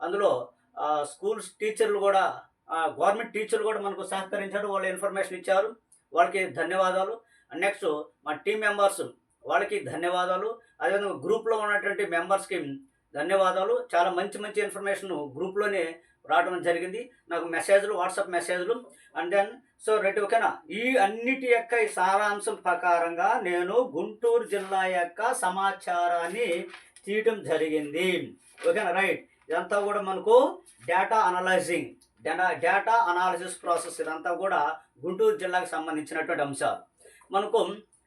అందులో స్కూల్స్ టీచర్లు కూడా గవర్నమెంట్ టీచర్లు కూడా మనకు సహకరించారు వాళ్ళు ఇన్ఫర్మేషన్ ఇచ్చారు. వాళ్ళకి ధన్యవాదాలు. నెక్స్ట్ మా టీం మెంబర్స్ వాళ్ళకి ధన్యవాదాలు. అదేవిధంగా గ్రూప్లో ఉన్నటువంటి మెంబర్స్కి ధన్యవాదాలు. చాలా మంచి మంచి ఇన్ఫర్మేషన్ గ్రూప్లోనే రావడం జరిగింది. నాకు మెసేజ్లు వాట్సాప్ మెసేజ్లు. అండ్ దెన్ సో రైట్ ఓకేనా? ఈ అన్నిటి యొక్క ఈ సారాంశం ప్రకారంగా నేను గుంటూరు జిల్లా యొక్క సమాచారాన్ని తీయటం జరిగింది. ఓకేనా? రైట్. ఇదంతా కూడా మనకు data analysing data data analysis process ఇదంతా కూడా గుంటూరు జిల్లాకు సంబంధించినటువంటి అంశాలు. మనకు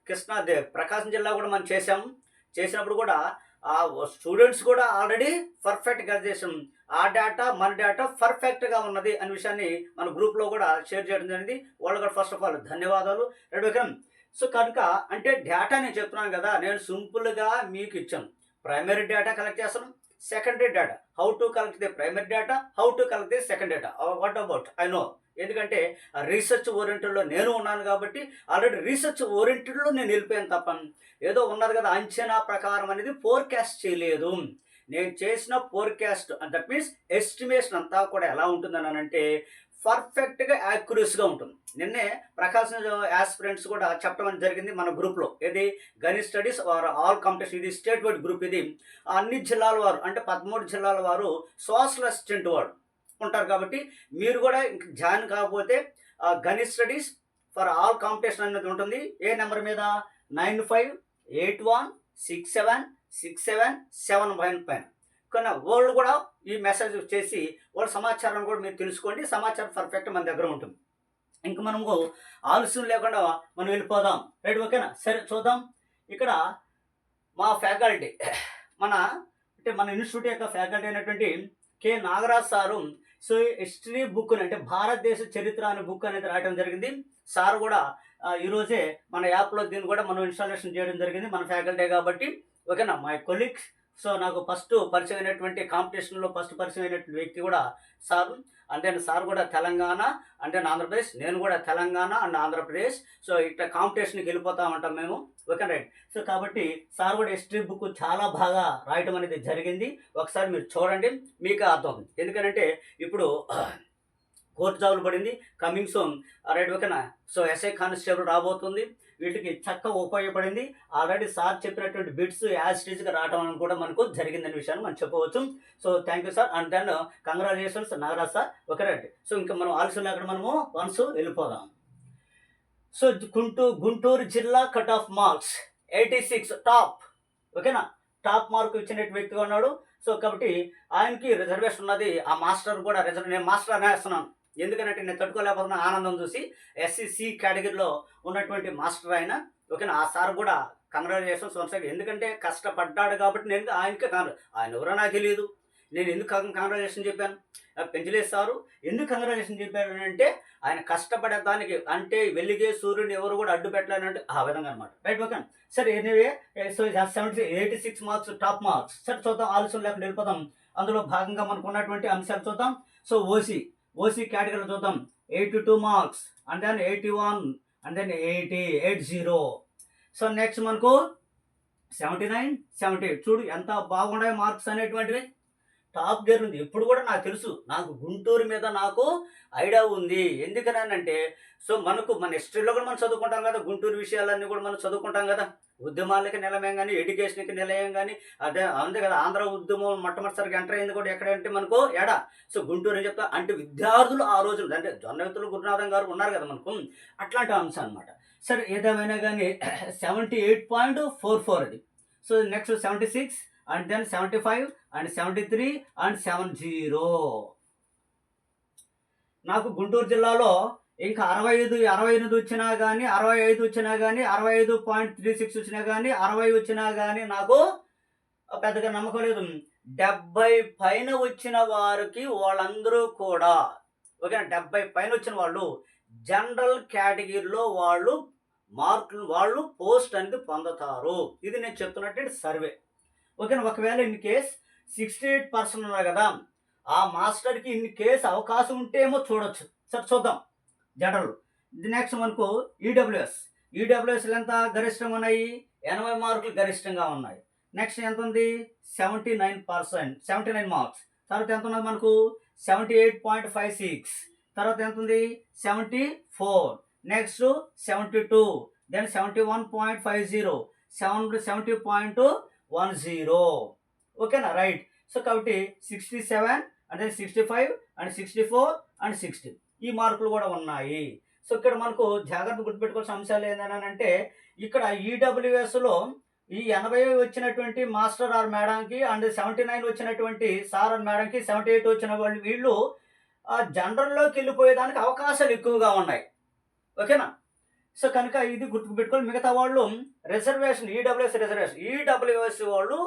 కృష్ణా ప్రకాశం జిల్లా కూడా మనం చేసాం చేసినప్పుడు కూడా ఆ స్టూడెంట్స్ కూడా ఆల్రెడీ పర్ఫెక్ట్ గ్రాడ్యుయేషన్ ఆ డేటా మన డేటా పర్ఫెక్ట్గా ఉన్నది అనే విషయాన్ని మన గ్రూప్లో కూడా షేర్ చేయడం జరిగింది. వాళ్ళు కూడా ఫస్ట్ ఆఫ్ ఆల్ ధన్యవాదాలు. రెండు సో కనుక అంటే డేటా నేను చెప్తున్నాను కదా నేను సింపుల్గా మీకు ఇచ్చాను. ప్రైమరీ డేటా కలెక్ట్ చేస్తాను. Secondary data how to collect the primary data how to collect the second data what about I know ఎందుకంటే రీసెర్చ్ ఓరియంటెడ్లో నేను ఉన్నాను కాబట్టి ఆల్రెడీ రీసెర్చ్ ఓరియంటెడ్లో నేను వెళ్ళిపోయాను తప్ప ఏదో ఉన్నది కదా అంచనా ప్రకారం అనేది ఫోర్కాస్ట్ చేయలేదు. నేను చేసిన ఫోర్కాస్ట్ దట్ మీన్స్ ఎస్టిమేషన్ అంతా కూడా ఎలా ఉంటుందని అంటే పర్ఫెక్ట్గా యాక్యురస్గా ఉంటుంది. నిన్నే ప్రకాశం యాస్పిరెంట్స్ కూడా చెప్పడం జరిగింది మన గ్రూప్లో ఇది Ganit studies are all competition ఇది స్టేట్ వైడ్ గ్రూప్ ఇది. అన్ని జిల్లాల వారు అంటే పదమూడు జిల్లాల వారు సోషల్ అసిస్టెంట్ వారు ఉంటారు కాబట్టి మీరు కూడా జాయిన్ కాకపోతే ఆ, స్టడీస్ ఫర్ ఆల్ కాంపిటీషన్ అనేది ఉంటుంది. ఏ నెంబర్ మీద? Nine five eight one six seven six seven seven పైన పైన. కానీ వాళ్ళు కూడా ఈ మెసేజ్ చేసి వాళ్ళ సమాచారం కూడా మీరు తెలుసుకోండి. సమాచారం పర్ఫెక్ట్ మన దగ్గర ఉంటుంది. ఇంక మనము ఆలస్యం లేకుండా మనం వెళ్ళిపోదాం. రైట్ ఓకేనా సరే చూద్దాం. ఇక్కడ మా ఫ్యాకల్టీ మన అంటే మన ఇన్స్టిట్యూట్ యొక్క ఫ్యాకల్టీ అయినటువంటి K. Nagaraj sir so history book అంటే భారతదేశ చరిత్ర అనే బుక్ అనేది రాయడం జరిగింది. సార్ కూడా ఈరోజే మన యాప్లో దీన్ని కూడా మనం ఇన్స్టాలేషన్ చేయడం జరిగింది మన ఫ్యాకల్టీ కాబట్టి. ఓకేనా మై కొలీగ్స్ సో నాకు ఫస్ట్ పరిచయం అయినటువంటి కాంపిటీషన్లో ఫస్ట్ పరిచయం అయినటువంటి వ్యక్తి కూడా సార్. అంటే సార్ కూడా తెలంగాణ అంటే ఆంధ్రప్రదేశ్ నేను కూడా తెలంగాణ అండ్ ఆంధ్రప్రదేశ్. సో ఇట్లా కాంపిటీషన్కి వెళ్ళిపోతా ఉంటాం మేము. Okay right? సో కాబట్టి సార్ కూడా హిస్టరీ బుక్ చాలా బాగా రాయటం అనేది జరిగింది. ఒకసారి మీరు చూడండి మీకు అర్థం. ఎందుకంటే ఇప్పుడు కోర్టు జాబులు పడింది. Coming soon. రైట్ ఓకేనా? సో ఎస్ఐ కానిస్టేబుల్ రాబోతుంది. వీటికి చక్కగా ఉపయోగపడింది. ఆల్రెడీ సార్ చెప్పినటువంటి బిట్స్ యాజ్టీజ్గా రావడం కూడా మనకు జరిగిందనే విషయాన్ని మనం చెప్పవచ్చు. So thank you sir and then congratulations Nagaraj sir. Okay right so ఇంకా మనం ఆలస్యం లేకుండా మనము వన్స్ వెళ్ళిపోదాం. సో గుంటూరు గుంటూరు జిల్లా cut off marks eighty six top ఓకేనా టాప్ మార్క్ ఇచ్చిన వ్యక్తిగా ఉన్నాడు. సో కాబట్టి ఆయనకి రిజర్వేషన్ ఉన్నది. ఆ మాస్టర్ కూడా రిజర్వ్ నేను మాస్టర్ అనేస్తున్నాను ఎందుకంటే నేను తట్టుకోలేకపోతున్న ఆనందం చూసి ఎస్సీసీ కేటగిరీలో ఉన్నటువంటి మాస్టర్ ఆయన ఓకేనా? ఆ సార్ కూడా కంగ్రాచులేషన్స్ వన్స్ ఎందుకంటే కష్టపడ్డాడు కాబట్టి నేను ఆయనకే కాదు ఆయన ఎవరో నాకు తెలియదు నేను ఎందుకు కంగ్రాచులేషన్ చెప్పాను? పెంచలేదు సారు ఎందుకు కంగ్రాచులేషన్ చెప్పాను అంటే ఆయన కష్టపడే దానికి అంటే వెలిగే సూర్యుని ఎవరు కూడా అడ్డు పెట్టలేనంటే ఆ విధంగా అనమాట రైట్ ఓకే సరే anyway so seventy eighty six marks top marks. సరే చూద్దాం ఆలోచన లేకుండా వెళ్ళిపోదాం. అందులో భాగంగా మనకు ఉన్నటువంటి అంశాలు చూద్దాం. సో ఓసీ ఓసీ కేటగిరీలో చూద్దాం eighty two marks and then eighty one and then eighty eight zero so next మనకు సెవెంటీ నైన్ సెవెంటీ ఎయిట్ చూడు ఎంత బాగున్నాయి మార్క్స్ అనేటువంటివి. టాప్ గేర్ ఉంది. ఎప్పుడు కూడా నాకు తెలుసు. నాకు గుంటూరు మీద నాకు ఐడియా ఉంది. ఎందుకనంటే సో మనకు మన హిస్టరీలో కూడా మనం చదువుకుంటాం కదా. గుంటూరు విషయాలన్నీ కూడా మనం చదువుకుంటాం కదా. ఉద్యమాలకి నిలయం కానీ ఎడ్యుకేషన్కి నిలయం కానీ అదే అంతే కదా. ఆంధ్ర ఉద్యమం మొట్టమొదటిసారిగా ఎంటర్ అయింది కూడా ఎక్కడంటే మనకు ఎడ సో గుంటూరు అని చెప్తా. అంటే విద్యార్థులు ఆ రోజులు అంటే జొన్నవితులు గురునాథం గారు ఉన్నారు కదా మనకు. అట్లాంటి అంశం అనమాట సరే ఏదేమైనా కానీ seventy eight point four four అది. So next seventy six and then seventy five and seventy three and seven zero నాకు గుంటూరు జిల్లాలో ఇంకా అరవై ఐదు అరవై ఎనిమిది వచ్చినా కానీ అరవై ఐదు వచ్చినా కానీ అరవై ఐదు పాయింట్ త్రీ సిక్స్ వచ్చినా కానీ అరవై వచ్చినా కానీ నాకు పెద్దగా నమ్మకం లేదు. డెబ్బై పైన వచ్చిన వారికి వాళ్ళందరూ కూడా ఓకేనా? డెబ్బై పైన వచ్చిన వాళ్ళు జనరల్ కేటగిరీలో వాళ్ళు మార్కులు వాళ్ళు పోస్ట్ అనేది పొందుతారు. ఇది నేను చెప్తున్నట్టు సర్వే. ఓకేనా? ఒకవేళ in case sixty eight percent ఉన్నారు కదా ఆ మాస్టర్కి ఇన్ కేస్ అవకాశం ఉంటే ఏమో చూడొచ్చు. సరే చూద్దాం. జనరల్. నెక్స్ట్ మనకు ఈడబ్ల్యూఎస్ ఈడబ్ల్యూఎస్ ఎంత గరిష్టంగా ఉన్నాయి? ఎనభై మార్కులు గరిష్టంగా ఉన్నాయి. నెక్స్ట్ ఎంత ఉంది? Seventy nine percent seventy nine marks తర్వాత ఎంత ఉన్నది మనకు? Seventy eight point five six తర్వాత ఎంత ఉంది? Seventy four next seventy two then seventy one point five zero seven seventy point one zero. ఓకేనా? రైట్. సో కాబట్టి సిక్స్టీ సెవెన్ అంటే sixty five and sixty four and sixty. ఈ మార్కులు కూడా ఉన్నాయి. సో ఇక్కడ మనకు జాగ్రత్త గుర్తుపెట్టుకోవాల్సిన అంశాలు ఏంటంటే ఇక్కడ ఈడబ్ల్యూఎస్లో ఈ ఎనభై వచ్చినటువంటి మాస్టర్ ఆర్ మేడంకి అండ్ సెవెంటీ నైన్ వచ్చినటువంటి సార్ ఆర్ మేడంకి సెవెంటీ ఎయిట్ వచ్చిన వాళ్ళు వీళ్ళు జనరల్లోకి వెళ్ళిపోయేదానికి అవకాశాలు ఎక్కువగా ఉన్నాయి. ఓకేనా? సో కనుక ఇది గుర్తుపెట్టుకోవాలి మిగతా వాళ్ళు రిజర్వేషన్ ఈడబ్ల్యూఎస్ రిజర్వేషన్ ఈడబ్ల్యూఎస్ వాళ్ళు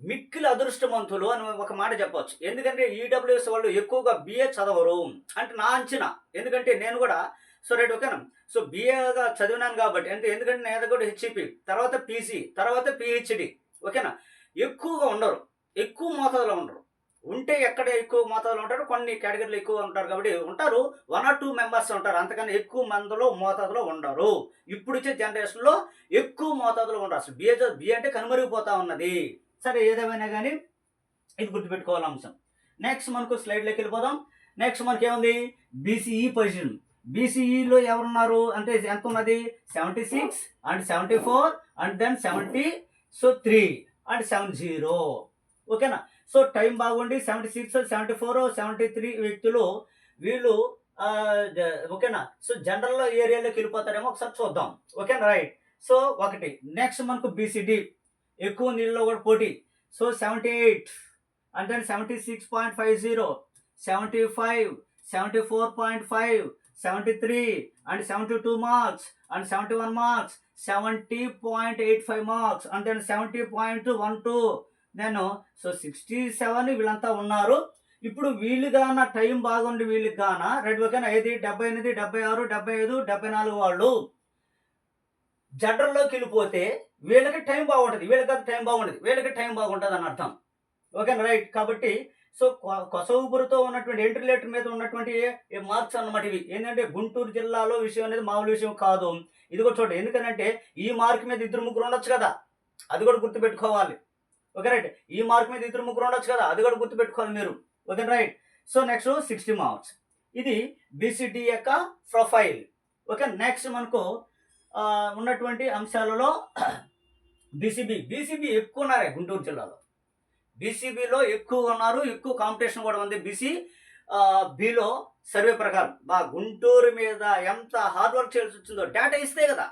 మిక్కిలి అదృష్టవంతులు అని ఒక మాట చెప్పవచ్చు ఎందుకంటే ఈడబ్ల్యూఎస్ వాళ్ళు ఎక్కువగా బిఏ చదవరు అంటే నా అంచనా. ఎందుకంటే నేను కూడా సో రైట్ ఓకేనా? సో బిఏగా చదివినాను కాబట్టి అంటే ఎందుకంటే నేను కూడా హెచ్ఈపి తర్వాత పీసీ తర్వాత పిహెచ్డి ఓకేనా? ఎక్కువగా ఉండరు. ఎక్కువ మోతాదులో ఉండరు. ఉంటే ఎక్కడ ఎక్కువ మోతాదులో ఉంటారు కొన్ని కేటగిరీలు ఎక్కువ ఉంటారు కాబట్టి ఉంటారు. వన్ ఆర్ టూ మెంబర్స్ ఉంటారు. అంతకన్నా ఎక్కువ మందిలో మోతాదులో ఉండరు. ఇప్పుడు ఇచ్చే జనరేషన్లో ఎక్కువ మోతాదులో ఉండరు. అసలు బిఏ బిఏ అంటే కనుమరిగిపోతా ఉన్నది. సరే ఏదేమైనా కానీ ఇది గుర్తుపెట్టుకోవాలి అంశం. నెక్స్ట్ మనకు స్లైడ్లోకి వెళ్ళిపోదాం. నెక్స్ట్ మనకి ఏముంది? బీసీఈ పొజిషన్ బీసీఈలో ఎవరున్నారు? అంటే ఎంత ఉన్నది? Seventy six and seventy four and then seventy so three and seven zero ఓకేనా? సో టైం బాగుండి. Seventy six seventy four seventy three వ్యక్తులు వీళ్ళు ఓకేనా? సో జనరల్ ఏరియాలోకి వెళ్ళిపోతారేమో ఒకసారి చూద్దాం. ఓకేనా? రైట్. సో ఒకటి. నెక్స్ట్ మనకు బీసీడీ ఎక్కువ నీళ్ళలో కూడా పోటీ. So seventy eight. And then seventy six point five zero. Seventy five seventy four point five seventy three and seventy two marks and seventy one marks seventy point eight five marks and then seventy point one two. Then so sixty seven వీళ్ళంతా ఉన్నారు. ఇప్పుడు వీళ్ళు గాన time బాగుండి వీళ్ళకి గాన red ఓకేనా ఐదు డెబ్బై ఎనిమిది డెబ్బై ఆరు డెబ్బై ఐదు డెబ్బై నాలుగు వాళ్ళు జడ్రల్లోకి వెళ్ళిపోతే వీళ్ళకి టైం బాగుంటుంది వీళ్ళకి టైం బాగుంటుంది వీళ్ళకి టైం బాగుంటుంది అని అర్థం. ఓకేనా? రైట్. కాబట్టి సో కొ- కొసవుపురితో ఉన్నటువంటి ఎంట్రీ లెటర్ మీద ఉన్నటువంటి మార్క్స్ అన్నమాట ఇవి. ఏంటంటే గుంటూరు జిల్లాలో విషయం అనేది మామూలు విషయం కాదు. ఇది కూడా చూడండి. ఎందుకంటే ఈ మార్క్ మీద ఇద్దరు ముగ్గురు ఉండొచ్చు కదా. అది కూడా గుర్తుపెట్టుకోవాలి. ఓకే రైట్ ఈ మార్క్ మీద ఇద్దరు ముగ్గురు ఉండొచ్చు కదా? అది కూడా గుర్తుపెట్టుకోవాలి మీరు. Okay right so next sixty marks ఇది బీసీడీ యొక్క ప్రొఫైల్ ఓకే నెక్స్ట్ మనకు ఉన్నటువంటి అంశాలలో బీసీబీ బీసీబీ ఎక్కువ ఉన్నారే గుంటూరు జిల్లాలో. బీసీబీలో ఎక్కువ ఉన్నారు. ఎక్కువ కాంపిటీషన్ కూడా ఉంది బీసీ బీలో సర్వే ప్రకారం. బా గుంటూరు మీద ఎంత హార్డ్ వర్క్ చేయాల్సి వచ్చిందో డేటా ఇస్తే కదా.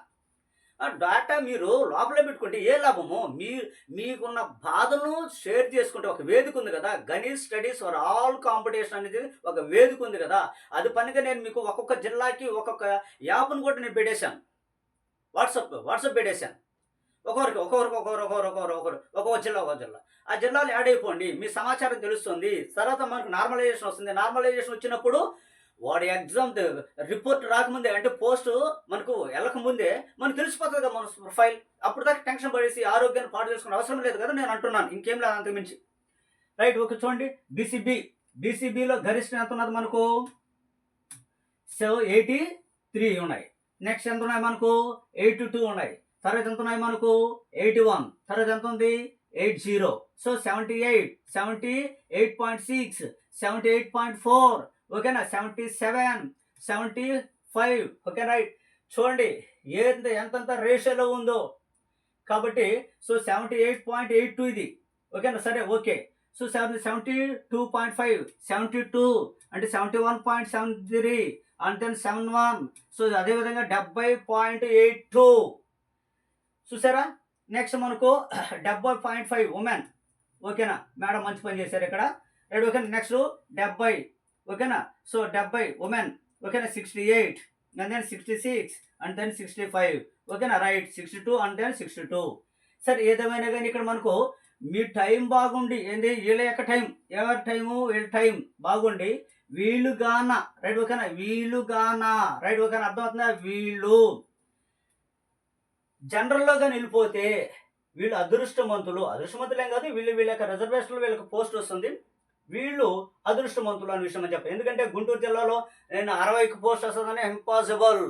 డేటా మీరు లోపల పెట్టుకుంటే ఏ లాభము? మీ మీకున్న బాధను షేర్ చేసుకుంటే ఒక వేదిక ఉంది కదా Ganesh studies for all competition అనేది ఒక వేదిక ఉంది కదా అది పనిగా నేను మీకు ఒక్కొక్క జిల్లాకి ఒక్కొక్క యాప్ను కూడా నేను పెట్టేశాను. వాట్సాప్ వాట్సాప్ పెట్టేశాను. ఒకరికి ఒకరికి ఒకరు ఒకరు ఒకరు ఒకరు ఒక్కొక్క జిల్లా ఒక్కొక్క జిల్లా. ఆ జిల్లాలో యాడ్ అయిపోండి మీ సమాచారం తెలుస్తుంది. తర్వాత మనకు నార్మలైజేషన్ వస్తుంది. నార్మలైజేషన్ వచ్చినప్పుడు వాడి ఎగ్జామ్ రిపోర్ట్ రాకముందే అంటే పోస్ట్ మనకు వెళ్ళకముందే మనకు తెలిసిపోతుంది కదా మన ప్రొఫైల్. అప్పుడు దాకా టెన్షన్ పడేసి ఆరోగ్యాన్ని పాడు చేసుకునే అవసరం లేదు కదా నేను అంటున్నాను. ఇంకేం లేదు అంతకుమించి రైట్ ఓకే చూడండి. బీసీబీ బీసీబీలో గరిష్ట ఎంత ఉన్నది మనకు? సో ఎయిటీ త్రీ ఉన్నాయి. నెక్స్ట్ ఎంత ఉన్నాయి మనకు? ఎయిటీ టూ ఉన్నాయి. తర్వాత ఎంత ఉన్నాయి మనకు? ఎయిటీ వన్ తర్వాత ఎంత ఉంది? Eight zero so seventy eight seventy eight point six seventy eight point four ఓకేనా? Seventy seven seventy five okay right చూడండి ఎంత ఎంతంత రేషియోలో ఉందో. కాబట్టి so seventy eight point eight two ఇది. ఓకేనా? సరే okay. So seven seventy two point five seventy two అంటే seventy one point seven three and then seven one so అదేవిధంగా డెబ్బై పాయింట్ ఎయిట్ టూ చూసారా? నెక్స్ట్ మనకు డెబ్బై పాయింట్ ఫైవ్ ఉమెన్ ఓకేనా? మేడం మంచి పని చేశారు ఇక్కడ. రైట్ ఓకేనా నెక్స్ట్ డెబ్బై. ఓకేనా? సో డెబ్బై ఉమెన్ ఓకేనా? Sixty eight and then sixty six and then sixty five ఓకేనా? Right sixty two and then sixty two సరే ఏదేమైనా కానీ ఇక్కడ మనకు మీ టైం బాగుండి ఏంది? వీళ్ళ యొక్క టైం. ఎవరి టైము? వీళ్ళ టైం. బాగుండి. వీళ్ళు గాన రైట్ ఓకేనా? వీళ్ళు గాన రైట్ ఓకేనా? అర్థమవుతుందా? వీళ్ళు జనరల్లో కానీ వెళ్ళిపోతే వీళ్ళు అదృష్టవంతులు. అదృష్టవంతులేం కాదు వీళ్ళు వీళ్ళ యొక్క రిజర్వేషన్లో వీళ్ళకి పోస్ట్ వస్తుంది. వీళ్ళు అదృష్టవంతులు అనే విషయం అని చెప్పారు ఎందుకంటే గుంటూరు జిల్లాలో నేను అరవైకి పోస్ట్ వస్తుందని ఇంపాసిబుల్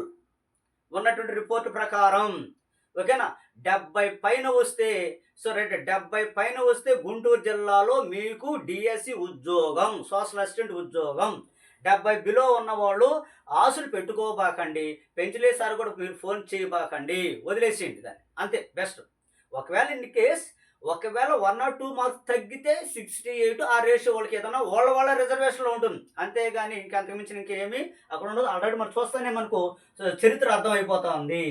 ఉన్నటువంటి రిపోర్ట్ ప్రకారం. ఓకేనా? డెబ్బై పైన వస్తే సో రైట్ డెబ్బై పైన వస్తే గుంటూరు జిల్లాలో మీకు డిఎస్సి ఉద్యోగం సోషల్ అసిస్టెంట్ ఉద్యోగం. డెబ్బై బిలో ఉన్నవాళ్ళు ఆశలు పెట్టుకోబాకండి. పెంచలేసారి కూడా మీరు ఫోన్ చేయబాకండి. వదిలేసేయండి దాన్ని. అంతే బెస్ట్. ఒకవేళ ఇన్ కేస్ ఒకవేళ వన్ ఆర్ టూ మార్క్స్ తగ్గితే సిక్స్టీ ఎయిట్ ఆ రేషియో వాళ్ళకి ఏదైనా వాళ్ళ వాళ్ళ రిజర్వేషన్లో ఉంటుంది. అంతేగాని ఇంకా అంతకుమించిన ఇంకేమీ అక్కడ ఉండదు ఆల్రెడీ మనం చూస్తేనే మనకు చరిత్ర అర్థమైపోతుంది.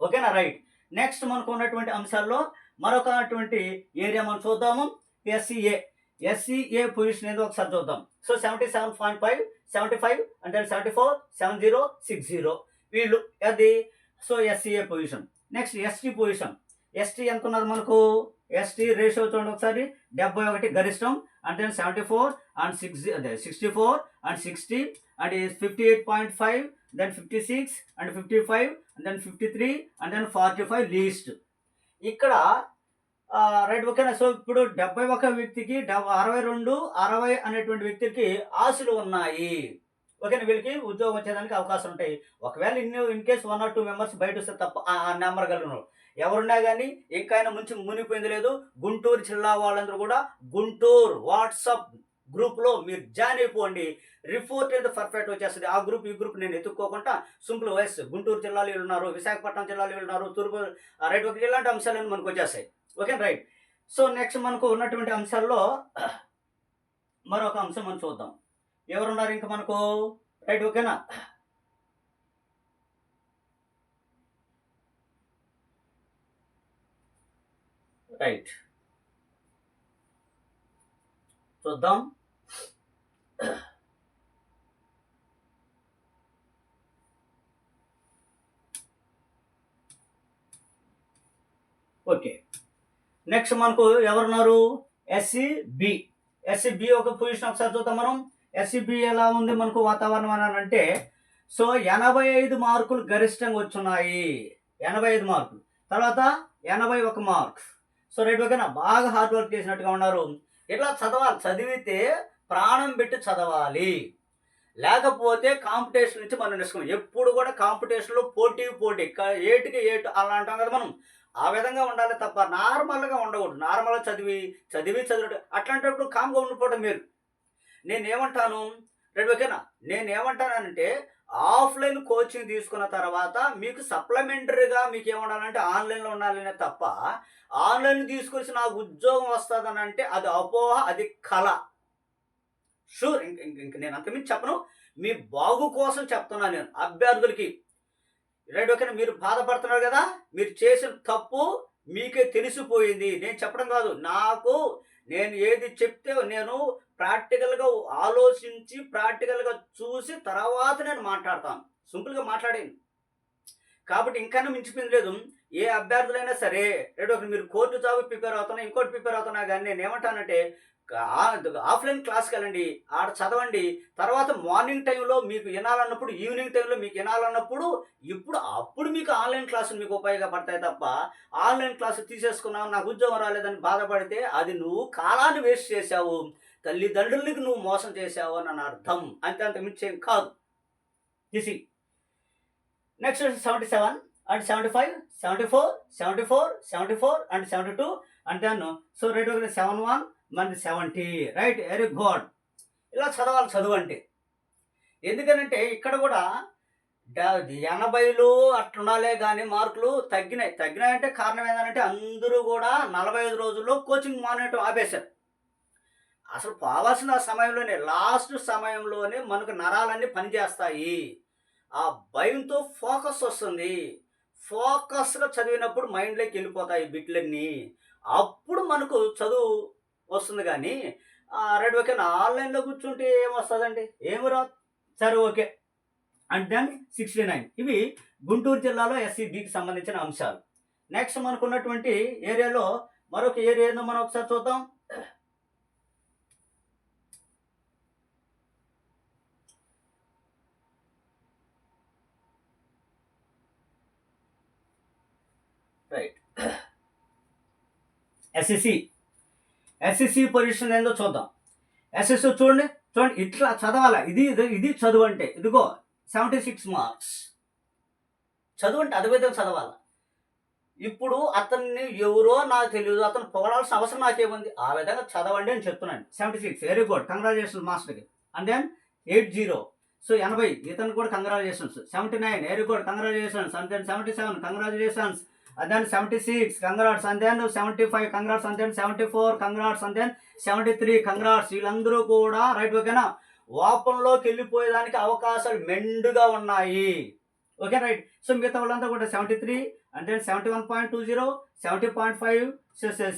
ఓకేనా? రైట్. నెక్స్ట్ మనకు ఉన్నటువంటి అంశాల్లో మరొకటువంటి ఏరియా మనం చూద్దాము. ఎస్సీఏ ఎస్సీఏ పొజిషన్ ఏదో ఒకసారి చూద్దాం. So seventy seven point five seventy five అంటే seventy four seven zero six zero వీళ్ళు అది so SCA position next ST position ST ఎంత ఉన్నది మనకు? ఎస్టీ రేషియో చూడండి ఒకసారి. డెబ్బై ఒకటి గరిష్టం అంటే సెవెంటీ ఫోర్ అండ్ సిక్స్ అదే sixty four and sixty and fifty eight point five then fifty six and fifty five and then fifty three and then forty five least ఇక్కడ రైట్ ఓకేనా so ఇప్పుడు డెబ్బై ఒక వ్యక్తికి డెబ్ అరవై రెండు అరవై అనేటువంటి వ్యక్తికి ఆశలు ఉన్నాయి. ఓకేనా వీళ్ళకి? ఉద్యోగం వచ్చేదానికి అవకాశం ఉంటాయి. ఒకవేళ ఇన్ని in case one or two members బయట వస్తే తప్ప ఆ నెంబర్ కలిగిన ఎవరున్నా కానీ ఇంకైనా ముంచి మునిగిపోయింది లేదు. గుంటూరు జిల్లా వాళ్ళందరూ కూడా గుంటూరు వాట్సాప్ గ్రూప్లో మీరు జాయిన్ అయిపోండి. రిపోర్ట్ అయితే పర్ఫెక్ట్ వచ్చేస్తుంది. ఆ గ్రూప్ ఈ గ్రూప్ నేను ఎత్తుక్కోకుండా సింపుల్ వైస్ గుంటూరు జిల్లాలో వీళ్ళు ఉన్నారు విశాఖపట్నం జిల్లాలో వీళ్ళు ఉన్నారు తూర్పు రైట్ ఒక ఇలాంటి అంశాలు మనకు వచ్చేస్తాయి. Okay right? సో నెక్స్ట్ మనకు ఉన్నటువంటి అంశాల్లో మరొక అంశం మనం చూద్దాం. ఎవరున్నారు ఇంకా మనకు? రైట్ ఓకేనా? రైట్ చూద్దాం ఓకే నెక్స్ట్ మనకు ఎవరున్నారు? ఎస్సీ బి ఎస్సీ బి ఒక పొజిషన్ ఒకసారి చూద్దాం మనం. ఎస్సీ బి ఎలా ఉంది మనకు వాతావరణం అని అంటే సో ఎనభై ఐదు మార్కులు గరిష్టంగా వచ్చున్నాయి ఎనభై ఐదు మార్కులు. తర్వాత ఎనభై ఒక మార్క్స్. సో రైట్ ఓకేనా బాగా హార్డ్ వర్క్ చేసినట్టుగా ఉన్నారు. ఇట్లా చదవాలి. చదివితే ప్రాణం పెట్టి చదవాలి. లేకపోతే కాంపిటీషన్ నుంచి మనం నిష్కం ఎప్పుడు కూడా కాంపిటీషన్లో పోటీ పోటీ. ఏటుకి ఏటికి ఏటు అలా అంటాం కదా మనం. ఆ విధంగా ఉండాలి తప్ప నార్మల్గా ఉండకూడదు. నార్మల్గా చదివి చదివి చదివి అట్లాంటప్పుడు కామ్గా ఉండిపోవడం మీరు నేనేమంటాను? రెండు ఓకేనా నేను ఏమంటానంటే ఆఫ్లైన్ కోచింగ్ తీసుకున్న తర్వాత మీకు సప్లిమెంటరీగా మీకు ఏముండాలంటే ఆన్లైన్లో ఉండాలనే తప్ప ఆన్లైన్ తీసుకొచ్చి నాకు ఉద్యోగం వస్తుందని అంటే అది అపోహ అది కళ షూర్ ఇంక ఇంక ఇంక నేను అంతమించి చెప్పను. మీ బాగు కోసం చెప్తున్నాను నేను అభ్యర్థులకి. రైట్ ఓకేనా? మీరు బాధపడుతున్నారు కదా? మీరు చేసిన తప్పు మీకే తెలిసిపోయింది. నేను చెప్పడం కాదు నాకు నేను ఏది చెప్తే నేను ప్రాక్టికల్గా ఆలోచించి ప్రాక్టికల్గా చూసి తర్వాత నేను మాట్లాడతాను. సింపుల్గా మాట్లాడాను కాబట్టి ఇంకా మించిపోయింది లేదు. ఏ అభ్యర్థులైనా సరే రైట్ ఒక మీరు కోర్టు జాబ్ ప్రిపేర్ అవుతున్నా ఇంకోటి ప్రిపేర్ అవుతున్నా కానీ నేను ఏమంటానంటే ఆఫ్లైన్ క్లాస్కి వెళ్ళండి ఆడ చదవండి. తర్వాత మార్నింగ్ టైంలో మీకు వినాలన్నప్పుడు ఈవినింగ్ టైంలో మీకు వినాలన్నప్పుడు ఇప్పుడు అప్పుడు మీకు ఆన్లైన్ క్లాసులు మీకు ఉపయోగపడతాయి తప్ప ఆన్లైన్ క్లాసు తీసేసుకున్నావు నాకు ఉద్యోగం రాలేదని బాధపడితే అది నువ్వు కాలాన్ని వేస్ట్ చేశావు. తల్లిదండ్రులకి నువ్వు మోసం చేశావు అని అర్థం అంతే అంత మించేం కాదు. తీసి. Next seventy seven and seventy five seventy four seventy four seventy four and seventy two అంటే సో రెండు వేల సెవెన్ వన్ మనది సెవెంటీ రైట్ వెరీ గుడ్ ఇలా చదవాలి చదువు అంటే. ఎందుకనంటే ఇక్కడ కూడా ఎనభైలో ఎనభైలు అట్లుండాలే కానీ మార్కులు తగ్గినాయి. తగ్గినాయి అంటే కారణం ఏంటంటే అందరూ కూడా నలభై ఐదు రోజుల్లో కోచింగ్ మానేయటం ఆపేశారు. అసలు పోవాల్సిన సమయంలోనే లాస్ట్ సమయంలోనే మనకు నరాలన్నీ పనిచేస్తాయి. ఆ భయంతో ఫోకస్ వస్తుంది. ఫోకస్గా చదివినప్పుడు మైండ్లోకి వెళ్ళిపోతాయి బిట్లన్నీ. అప్పుడు మనకు చదువు వస్తుంది కానీ రెడ్ ఓకే ఆన్లైన్లో కూర్చుంటే ఏమొస్తుందండి? ఏమి రా సరే okay. And then sixty nine. ఇవి గుంటూరు జిల్లాలో ఎస్సీబీకి సంబంధించిన అంశాలు. నెక్స్ట్ మనకున్నటువంటి ఏరియాలో మరొక ఏరియా ఏందో మనం ఒకసారి చూద్దాం. రైట్ ఎస్ఎస్సి ఎస్ఎస్సి పొజిషన్ ఏందో చూద్దాం. ఎస్ఎస్సి చూడండి. చూడండి ఇట్లా చదవాలా? ఇది ఇది- ఇది చదువు అంటే ఇదిగో సెవెంటీ సిక్స్ మార్క్స్ చదువు అంటే అదే విధంగా చదవాలా? ఇప్పుడు అతన్ని ఎవరో నాకు తెలియదు అతను పొగడాల్సిన అవసరం నాకేముంది? ఆ విధంగా చదవండి అని చెప్తున్నాను. Seventy six very good congratulations మాస్టర్కి and then eight zero so ఎనభై ఇతను కూడా congratulations seventy nine very good congratulations and then seventy seven congratulations then 76 congrats. And then 75 congrats. And then 74 congrats. And seventy 73 congrats వీళ్ళందరూ కూడా right ఓకేనా ఓపెన్లోకి వెళ్ళిపోయేదానికి అవకాశాలు మెండుగా ఉన్నాయి. ఓకే రైట్ సో మిగతా వాళ్ళంతా కూడా seventy three and then seventy one point two zero seventy point five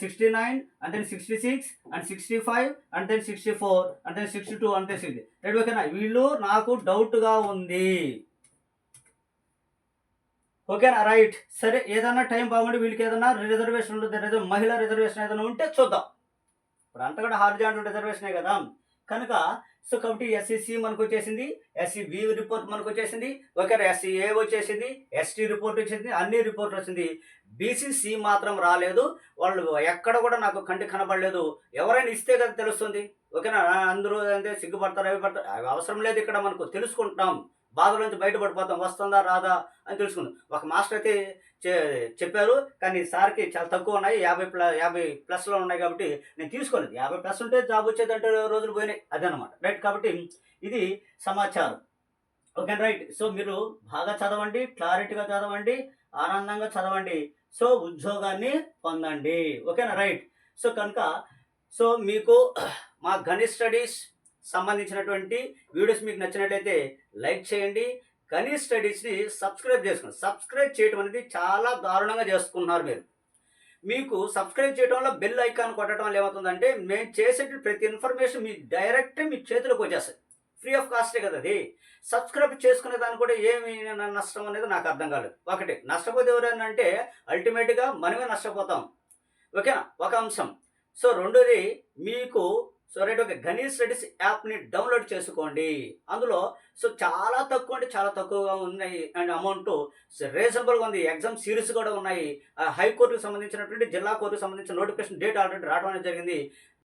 sixty nine and then sixty six and sixty five and then sixty four and then sixty two and then sixty right ఓకేనా వీళ్ళు నాకు డౌట్గా ఉంది. ఓకేనా? Right. సరే ఏదైనా time బాగుండి వీళ్ళకి ఏదైనా రిజర్వేషన్ ఉంటుంది? మహిళా రిజర్వేషన్ ఏదైనా ఉంటే చూద్దాం. ఇప్పుడు అంతా కూడా హార్జాంటల్ రిజర్వేషనే కదా. కనుక సో కాబట్టి ఎస్సీసీ మనకు వచ్చేసింది ఎస్సీ బి రిపోర్ట్ మనకు వచ్చేసింది ఓకే ఎస్సీ ఏ వచ్చేసింది ఎస్టీ రిపోర్ట్ వచ్చింది అన్ని రిపోర్ట్ వచ్చింది. బీసీసీ మాత్రం రాలేదు. వాళ్ళు ఎక్కడ కూడా నాకు కంటి కనబడలేదు. ఎవరైనా ఇస్తే కదా తెలుస్తుంది. ఓకేనా? అందరూ అంటే సిగ్గుపడతారు అవి పడతారు? అవసరం లేదు ఇక్కడ మనకు తెలుసుకుంటాం. బాధలోంచి బయటపడిపోతాం వస్తుందా రాదా అని తెలుసుకుందాం. ఒక మాస్టర్ అయితే చెప్పారు కానీ సార్కి చాలా తక్కువ ఉన్నాయి యాభై ప్ల యాభై ప్లస్లో ఉన్నాయి కాబట్టి నేను తీసుకోలేదు. యాభై ప్లస్ ఉంటే జాబ్ వచ్చేదంటే రోజులు పోయినాయి. అదనమాట. రైట్ కాబట్టి ఇది సమాచారం. Okay right. సో మీరు బాగా చదవండి క్లారిటీగా చదవండి ఆనందంగా చదవండి. సో ఉద్యోగాన్ని పొందండి. ఓకేనా రైట్. సో కనుక సో మీకు మా గణేష్ స్టడీస్ సంబంధించినటువంటి వీడియోస్ మీకు నచ్చినట్లయితే లైక్ చేయండి. కనీస్ స్టడీస్ని సబ్స్క్రైబ్ చేసుకోండి. సబ్స్క్రైబ్ చేయడం అనేది చాలా దారుణంగా చేసుకున్నారు మీరు. మీకు సబ్స్క్రైబ్ చేయడం వల్ల బెల్ ఐకాన్ కొట్టడం వల్ల ఏమవుతుందంటే మేము చేసే ప్రతి ఇన్ఫర్మేషన్ మీ డైరెక్ట్ మీ చేతిలోకి వచ్చేస్తుంది. ఫ్రీ ఆఫ్ కాస్టే కదా అది. సబ్స్క్రైబ్ చేసుకునే దాన్ని కూడా ఏమి నష్టం అనేది నాకు అర్థం కాలేదు. ఒకటి నష్టపోతే ఎవరైనా అంటే అల్టిమేట్గా మనమే నష్టపోతాం. ఓకేనా? ఒక అంశం. సో రెండోది మీకు so right okay. Ganesh studies యాప్ని డౌన్లోడ్ చేసుకోండి. అందులో సో చాలా తక్కువ అంటే చాలా తక్కువగా ఉన్నాయి అండ్ అమౌంట్. రీజనబుల్గా ఉంది. ఎగ్జామ్ సిరీస్ కూడా ఉన్నాయి. హైకోర్టుకు సంబంధించినటువంటి జిల్లా కోర్టుకు సంబంధించిన నోటిఫికేషన్ డేట్ ఆల్రెడీ రావడం అనేది జరిగింది.